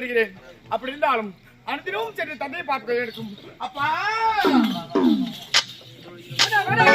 வருகிறேன். அப்படி இருந்தாலும் அனுதினமும் சென்று தந்தையை பார்க்க இருக்கும் அப்பா! வேணா, வேணா,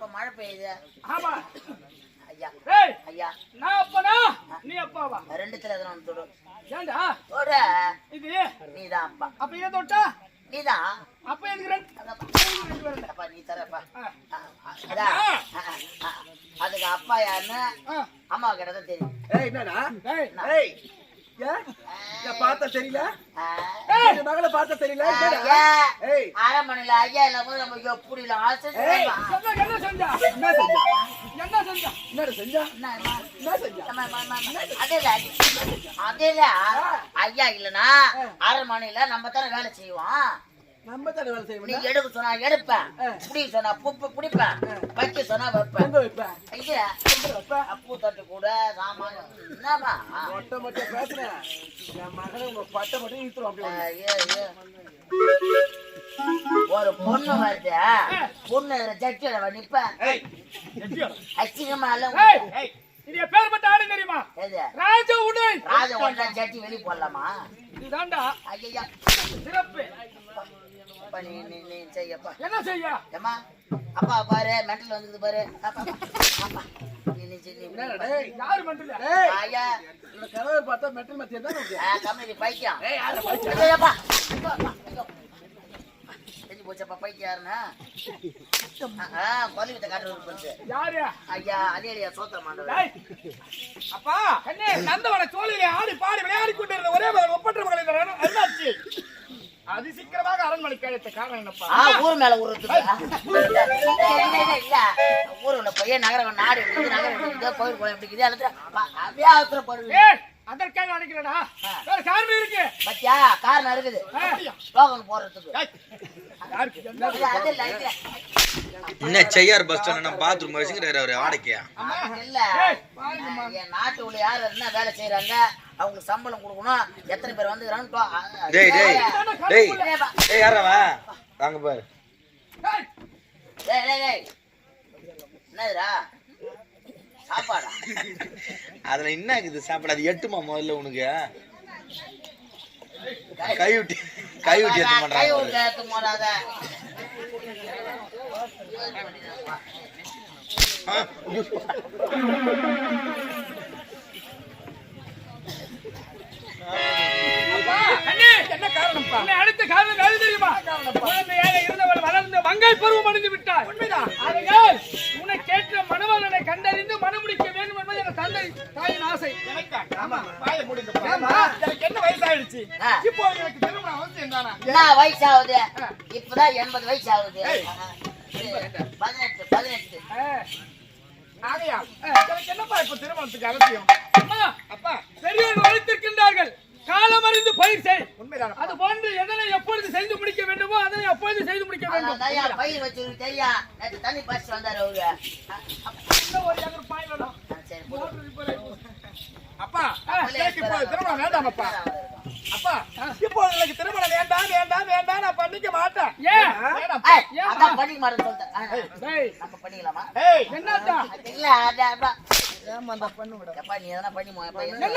எப்ப மழை பெய்யுது. ஆமா. ஐயா ஐயா. நான் அப்பனா? நீ அப்பாவா? ரெண்டுத்துல எதனா ஒன்று தொடு. ஏண்டா? தொட. இது? நீதான் அப்பா அப்ப இதை தொட்டா? நீதான் அப்ப எதுக்கு ரெண்டு. அப்பா நீ தரப்பா அதான். அதுக்கு அப்பா யாருன்னு. அம்மா கிட்ட தான் தெரியும். ஏய் என்னடா? பார்த்தா தெரியல? மகளை பார்த்தா தெரியல? அரண்மனையில ஐயா இல்லாம நம்ம எப்படி என்ன செஞ்சா? என்ன செஞ்சா? என்ன செஞ்சா? என்னடா செஞ்சா? என்ன செஞ்சா? அதில ஐயா இல்லனா அரண்மனையில நம்ம தானே வேலை செய்வோம். நம்ம தானே வேலை நீ எடுக்க சொன்னா எடுப்பேன். புடி சொன்னா புப்பு புடிப்பேன் வைக்க சொன்னா வைப்பேன் எங்க வைப்ப. ஐயா பூ தட்டு கூட சாமான் என்னமா மொட்டை மொட்டை பேசுறேன் என் மகனை உங்க பட்டை மட்டும் இழுத்துரும் அப்படியே. ஒரு பொண்ணு வருது. பொண்ணு ஜட்டியில நிப்பேன். அச்சிங்கமா இல்ல இது ஆடு தெரியுமா? ராஜ உடல் ராஜ ஒன்றா ஜட்டி வெளியே போடலாமா? இதுதான்டா. ஐயா சிறப்பு. அப்பா நீ நீ நீ செய்யப்பா என்ன செய்ய? ஏம்மா அப்பா பாரு மெண்டல் வந்துக்குது பாரு. அப்பா அப்பா நீ நீ செய், நீ. யாரு மண்டல? ஏய். ஐயா இந்த கனவு பார்த்தா மெட்டல் மத்தியம் தான் உனக்கு. ஆ, கம்பெனி பைத்தியம். ஐயோப்பா. ஐயோ, அப்பா, ஐயோ. தெரிஞ்சு போச்சப்பா பைத்தியம் யாருன்னா ஆ, கொல்லிக்கிட்ட காட்டுறது பெருசு யாரு? ஐயா அலியலியா சோத்திர மாண்டவர். டேய். அப்பா கண்ணே நந்தவன சோழிலே ஆடி பாடி விளையாடி கொண்டிருந்த ஒரே மகன் ஒப்பற்ற மகள் அருணாச்சி அது சீக்கிரமாக அரண்மனைக்கு அழைத்த காரணம் என்னப்பா? ஊர் மேல ஊருக்கு இல்ல. ஊருல போய் நகரம் நாடு நகரம் கோயில் குளம் எப்படி எல்லாத்தையும் பா- அப்படியே அவசரப்படுவீங்க. ஏய் அதற்காக நினைக்கிறடா வேற காரணம் இருக்கு. பாத்தியா? காரணம் இருக்குது. ஏய், என்ன? செய்யார் பஸ் ஸ்டாண்ட் பாத்ரூம் வச்சுக்கிறாரு அவரு வாடகையா இல்ல ஏய், பாருங்கம்மா. என் நாட்டு உள்ள யார் என்ன வேலை செய்யறாங்க அவங்களுக்கு சம்பளம் கொடுக்கணும் எத்தனை பேர் வந்துக்கிறான்னு டேய் டேய் டேய் டேய் யாரவா வாங்க பாரு டேய், டேய், டேய். என்னதுடா சாப்பாடா அதுல என்ன இருக்குது சாப்பாடு அது எட்டுமா முதல்ல உனக்கு கை விட்டு கை விட்டு எடுத்து கை பண்றாங்க விட்டு ஏத்து போடாத ஆ, ஐயோ. அப்பா, கண்ணே, என்ன உன்னை அடுத்த காரணம் எது தெரியுமா? குழந்தையாக இருந்தவள் வளர்ந்து மங்கை பருவம் அடைந்து விட்டாள் உண்மைதான் அதனால் உனக்கேற்ற மணமகனை கண்டறிந்து மணமுடிக்க வேண்டும் என்பது என் தந்தை தாயின் ஆசை. ஆமா. வாயை. எனக்கு என்ன வயசாயிடுச்சு. இப்போ எனக்கு திருமணம் அவசியம் தானா? என்ன வயசு ஆகுது இப்பதான் எண்பது வயசு ஆகுது பதினெட்டு பதினெட்டு. ஆகையா எனக்கு என்னப்பா இப்ப திருமணத்துக்கு அவசியம் அப்பா பெரியவர்கள் வளர்த்திருக்கின்றார்கள் காலம் அறிந்து பயிர் செய். உண்மைதான் அது போன்று எதனை எப்பொழுது செய்து முடிக்க வேண்டுமோ அதனை அப்பொழுது செய்து முடிக்க வேண்டும்? பயிர் வச்சிருக்கு தெரியா? நேற்று தண்ணி பாய்ச்சி வந்தாரு அவரு. ஒரு ஏக்கர் பாய் வேணும். அப்பா இப்போ திருமணம் வேண்டாம். அப்பா அப்பா இப்போ எனக்கு திருமணம் வேண்டாம் வேண்டாம் வேண்டாம் நான் பண்ணிக்க மாட்டேன். ஏன் பண்ணிக்க சொல்லிட்டேன். பண்ணிக்கலாமா? அது அதான். எப்பா, நீ எதனா என்ன?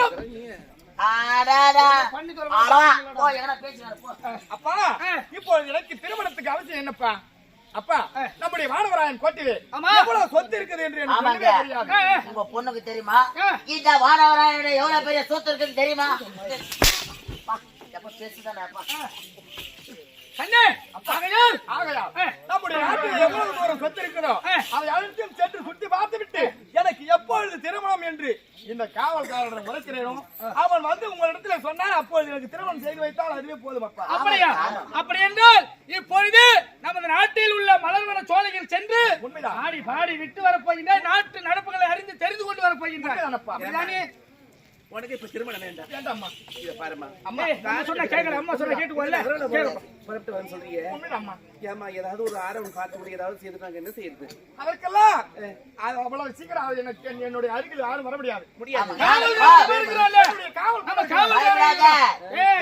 ஆடாடா. ஆடா. போ. அப்பா இப்போ எனக்கு திருமணத்துக்கு அவசியம் என்னப்பா? அப்பா நம்முடைய வானவராயன் கோட்டிலே எவ்வளவு சொத்து இருக்குது என்று எனக்கு உங்க பொண்ணுக்கு தெரியுமா? இந்த வானவராயனோட எவ்வளவு பெரிய சொத்து இருக்குன்னு தெரியுமா? பேசுதானே அப்பா? கண்ணே ஆகையால் ஆகையால் நம்முடைய நாட்டில் எவ்வளவு தூரம் சொத்து இருக்கிறதோ அதை அனைத்தையும் சென்று சுற்றி பார்த்துவிட்டு எனக்கு எப்பொழுது திருமணம் என்று இந்த காவல்காரனை உரைக்கிறேனோ அவன் வந்து உங்களிடத்துல சொன்னால் அப்பொழுது எனக்கு திருமணம் செய்து வைத்தால் அதுவே போதும் அப்பா. அப்படியா? அப்படி என்றால் இப்பொழுது நமது நாட்டில் உள்ள மலர்வன சோலைகள் சென்று உண்மைதான். ஆடி பாடி விட்டு வரப்போகின்ற நாட்டு நடப்புகளை அறிந்து தெரிந்து கொண்டு வரப்போகின்றார்? உனக்கு இப்ப திருமணம் வேண்டாம். வேண்டாம்மா. இத பாருமா அம்மா நம்ம சொன்ன அம்மா சொன்ன கேட்டுக்கோல்ல. புறப்பட்டு வந்து சொல்றீங்க உண்மைதாம்மா ஏமா ஏதாவது ஒரு ஆரவன் பார்த்து கூட ஏதாவது செய்து நாங்க என்ன செய்யறது? அதற்கெல்லாம் அது அவ்வளவு சீக்கிரம் அது எனக்கு என்னுடைய அருகில் யாரும் வர முடியாது. முடியாது.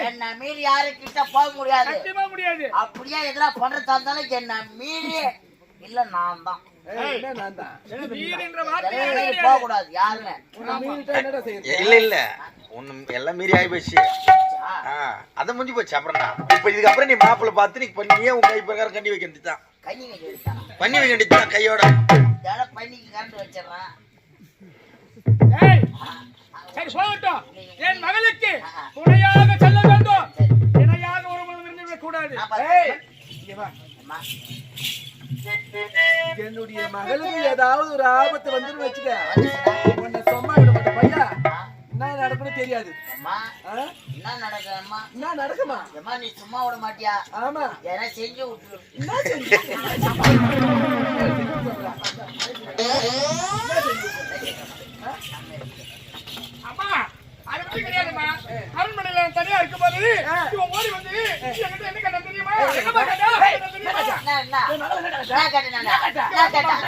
என்ன மீறி யாரு கிட்ட போக முடியாது. சத்தியமா முடியாது. அப்படியே பண்றதா இருந்தாலும் என்ன மீறி இல்ல நான் தான். இல்ல இல்ல. ஒண்ணு எல்லாம் மீறி ஆகி போச்சு. அத முடிஞ்சு போச்சு அப்புறம் தான். இப்ப இதுக்கப்புறம் நீ மாப்பிள்ளை பார்த்து நீ பண்ணியே உன் கை பிரகாரம் கண்டி வைக்க வேண்டியதுதான். பண்ணி வைக்க வேண்டியதுதான். கையோட. சரி போகட்டும் என் மகளுக்கு துணையாக செல்ல வேண்டும். இணையாக கூடாது. என்னுடைய மகளுக்கு ஏதாவது ஒரு ஆபத்து வந்துன்னு வச்சுக்க. உன்னை சும்மா விட மாட்டேன் பையா. என்ன நடக்குன்னு தெரியாது. அம்மா? என்ன நடக்குது அம்மா? என்ன நடக்குமா? அம்மா நீ சும்மா விட மாட்டியா? ஆமா. எதனா செஞ்சு விட்டுரு. என்ன செஞ்சு? அம்மா அது மட்டும் கிடையாதும்மா. அரண்மனையில நான் தனியா இருக்கும்போது இவன் ஓடி வந்து என்கிட்ட என்ன கேட்டா? என்ன கேட்டேன்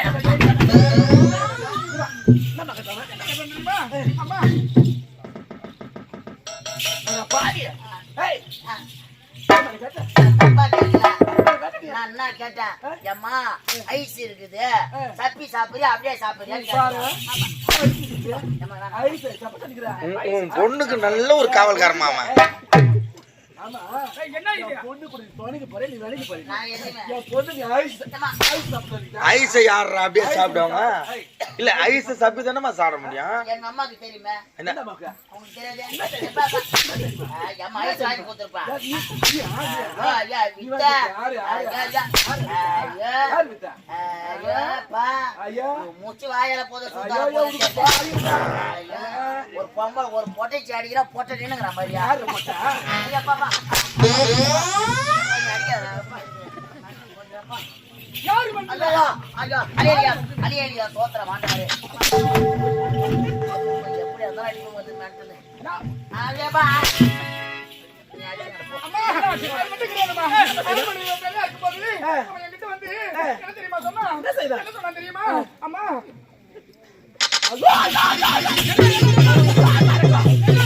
நான் கேட்டேன் ஏம்மா ஐஸ் இருக்குது சப்பி சாப்பிடுறியா அப்படியே சாப்பிடுறியான்னு பொண்ணுக்கு நல்ல ஒரு காவல்காரன் மாமா. ஆமா. என்ன இது? பொண்ணு கூட துணைக்கு போறேன் நீ வேலைக்கு என் பொண்ணு ஐஸ் ஐஸ் சாப்பிட்டு ஐஸை யாரா அப்படியே சாப்பிடுவாங்க? இல்ல ஐஸ் சப்பி தானே சாப்பிட முடியும்? எங்க அம்மாக்கு தெரியுமே. என்ன? என்ன மக்கா உங்களுக்கு தெரியாது. என் மகன் வாங்கி கொடுத்துருப்பா. ஐயா, ஐயா, வித்தா. யாரு, யாரு, ஐயா, ஐயா. ஐயா. யார் வித்தா. ஐயாப்பா. ஐயா. உன் மூச்சு வாயில போத ஐயா சுத்தா ஐயா உனக்கு பாயுங்க ஐயா. ஒரு பொம்பளை ஒரு பொட்டைச்சி அடிக்கிறா பொட்டை நின்னுங்கிற மாதிரியா யாரு மொட்டை ஐயாப்பாப்பா. அம்மா அப்பா. கொஞ்சம்ப்பா. ஐயோ, ஐயோ,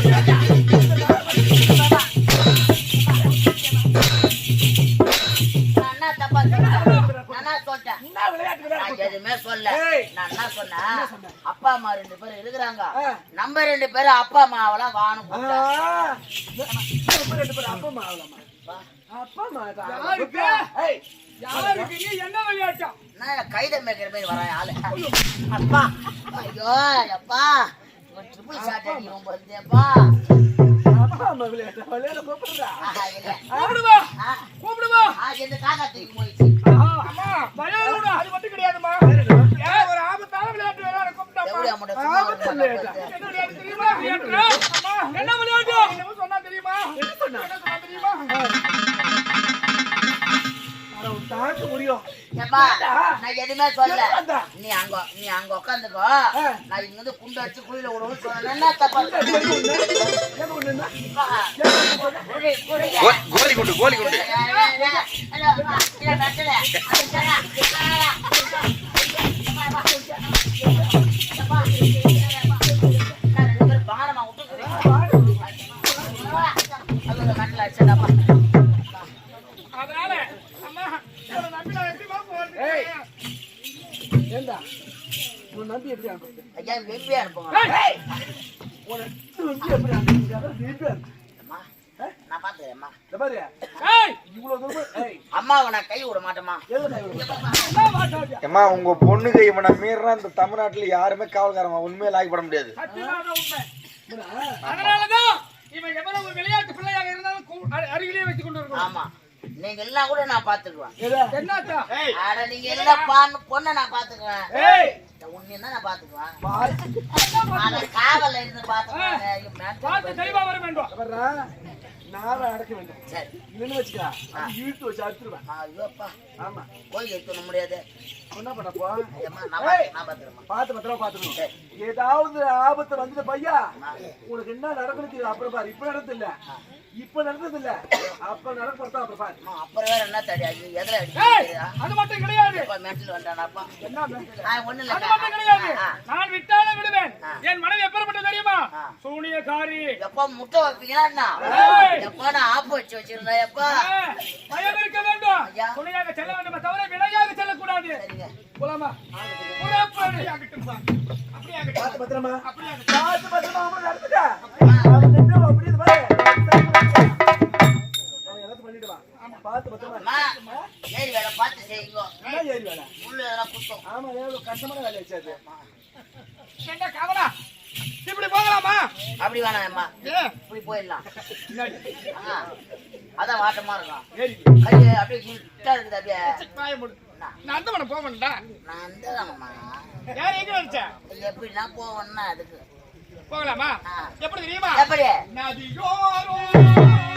எதுவுமே சொல்லல. ஏய். நான் என்ன சொன்னேன்? அப்பா அம்மா ரெண்டு பேரும் இருக்கிறாங்க. நம்ம ரெண்டு பேரும் அப்பா அம்மாவெல்லாம் நம்ம ரெண்டு பேரும் அப்பா அம்மா? அப்பா அம்மா. யாருக்கு? நீ என்ன விளையாட்டா நான் கைத மேய்க்கிற மாதிரி வரேன் ஆளு. அப்பா. ஐயோ அப்பா. ட்ரிபிள் ஷாட் அடிக்கும் போது அப்பா. விளையாட்டு? விளையாட கூப்பிடுறா. கூப்பிடுவா ஆ, கூப்பிடுவா ஆ, இந்த காக்கா தூக்கி போயிடுச்சு. அம்மா, பயம் அது மட்டும் கிடையாதும்மா. ஏன் ஒரு ஆபத்தான விளையாட்டு விளையாட ஒரு ஆபத்து விளையாட்டு தெரியுமா? அம்மா, என்ன விளையாட்டு? சொன்னா தெரியுமா? என்ன சொன்னா தெரியுமா? முடியும். நான் எதுவுமே என்னடா? நீ அங்க நீ அங்க உட்காந்துக்கோ. நான் இங்க வந்து குண்டு அடிச்சு குழியில விடுவோம்னு சொன்னேன் என்ன தப்பா ஏன் ஒண்ணு என்ன? குழி குழி கோ- கோலி குண்டு கோலி குண்டு அதனால, அம்மா, இவனை நம்பி நான் எப்படிம்மா போறது? ஏய். ஏண்டா உன் நம்பி எப்படி அனுப்புறது ஏய், உன்னை நம்பி எப்படி அனுப்புறது திருப்பி அனுப்பு. இந்த பாரு. இவ்வளவு தூரம் அம்மாவை நான் கை விட மாட்டேமா ஏமா உங்க பொண்ணுக்கு இவனை மீறினா இந்த தமிழ்நாட்டுல யாருமே காவல்காரமா உண்மையை லாய்க்கப்பட முடியாது? அதனாலதான் இவன் எவ்வளவு விளையாட்டு பிள்ளையாக இருந்தாலும் கூ- அரு- அருகிலே வச்சுக் கொண்டு ஆமா. நீங்க எல்லாம் கூட நான் பாத்துக்குவேன் ஆனா நீங்க எல்லாம் பான்னு பொண்ணை நான் பாத்துக்குவேன் நான் பாத்துக்குவேன் காவல்ல இருந்து பாத்துக்குவேன். நாவை அடக்க வேண்டும். சரி. இல்லைன்னு வச்சுக்கா. இழுத்து வச்சு அறுத்துருவேன். ஐயோப்பா ஆமா. கோயில் வைக்க முடியாது. என்ன பண்ணப்போ. பார்த்து பத்திரமா ஏதாவது ஆபத்து வந்தது பையா? உனக்கு என்ன நடக்குது தெரியும் அப்புறம் பாரு இப்ப நடந்தது இல்ல இப்ப நடந்தது இல்ல அப்ப நடக்கிறதா அப்புறம் பாரு அப்புறம் வேற என்ன தடி அது எதுல? அது மட்டும் கிடையாது அப்பா, மென்டல் வந்தானாப்பா? என்ன mental? ஆ, ஒண்ணும் அது. மட்டும் கிடையாது நான் விட்டாலும் விடுவேன். என் மனைவி எப்பேற்பட்டது தெரியுமா. சூனியக்காரி எப்பா முட்டை வைப்பீங்களா என்ன? எப்பா நான் ஆப்பு வச்சு வச்சிருந்தேன் எப்பா பயம் இருக்க வேண்டும். துணையாக செல்ல வேண்டும் தவிர வினையாக செல்லக்கூடாது போலாமா. அப்படியே ஆகட்டும். பார்த்து பத்திரமா அப்படியே பத்திரமா அவன் வேலை முள்ளு எதெல்லாம் குத்தும். ஆமா எவ்வளவு கஷ்டமான வேலை வச்சாது. காவலா, இப்படி போகலாமா? அப்படி வேணாம் அம்மா ஏன்? இப்படி போயிடலாம். அதான் வாட்டமா இருக்கும். ஏறி. கையை அப்படியே கிட்டா இருக்குது அப்படியே. நான் அந்தவனை போக வேண்டாம்டா. நான் அந்த யார் எங்க? எப்படின்னா போவேன்னா அதுக்கு. போகலாமா. எப்படி தெரியுமா? எப்படி? நதியோரம்.